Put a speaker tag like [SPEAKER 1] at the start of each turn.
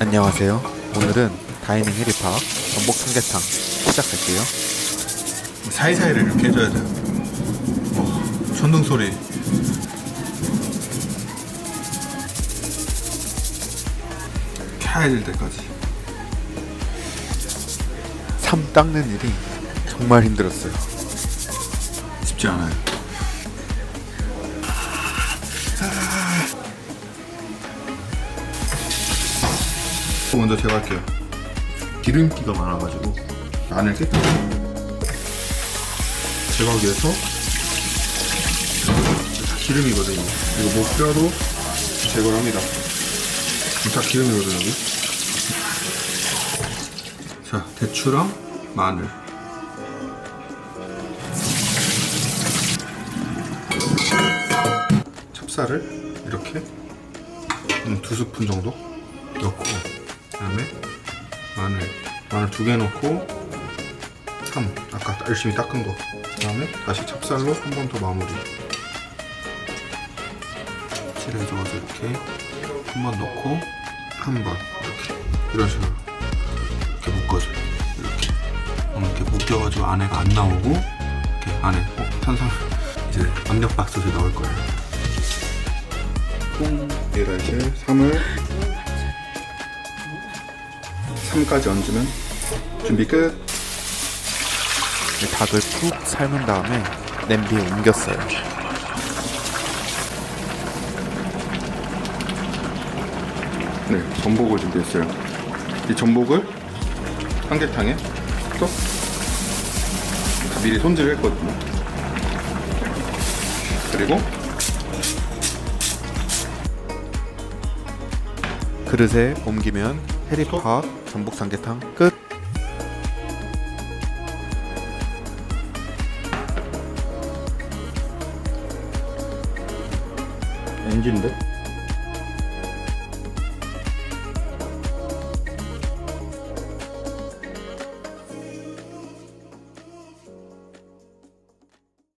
[SPEAKER 1] 안녕하세요. 오늘은 다이닝 해리파크 전복 삼계탕 시작할게요.
[SPEAKER 2] 사이사이를 이렇게 해줘야 돼요. 어, 천둥 소리. 켜야 될 때까지.
[SPEAKER 1] 삶 닦는 일이 정말 힘들었어요.
[SPEAKER 2] 쉽지 않아요. 먼저 제가 할게요. 기름기가 많아가지고 안을 깨끗이 제거하기 위해서 다 기름이거든요. 이거 목뼈도 제거를 합니다. 다 기름이거든요, 여기. 자, 대추랑 마늘. 찹쌀을 이렇게 음, 두 스푼 정도 넣고 그 다음에 마늘 마늘 두 개 넣고 삼 아까 열심히 닦은 거. 그다음에 다시 찹쌀로 한 번 더 마무리. 칠해줘서 이렇게 한 번 넣고 한 번 이렇게. 이런 식으로 이렇게 묶어줘요. 이렇게. 어, 이렇게 묶여가지고 안에가 안 나오고 이렇게 안에 어, 탄산 이제 압력밥솥에 넣을 거예요. 콩, 이제 3을 3까지 얹으면 준비 끝.
[SPEAKER 1] 닭을 푹 삶은 다음에 냄비에 옮겼어요.
[SPEAKER 2] 네, 전복을 준비했어요. 이 전복을 삼계탕에 또다 미리 손질을 했거든요. 그리고
[SPEAKER 1] 그릇에 옮기면 해리파크 전복 삼계탕 끝.
[SPEAKER 2] 엔진인데?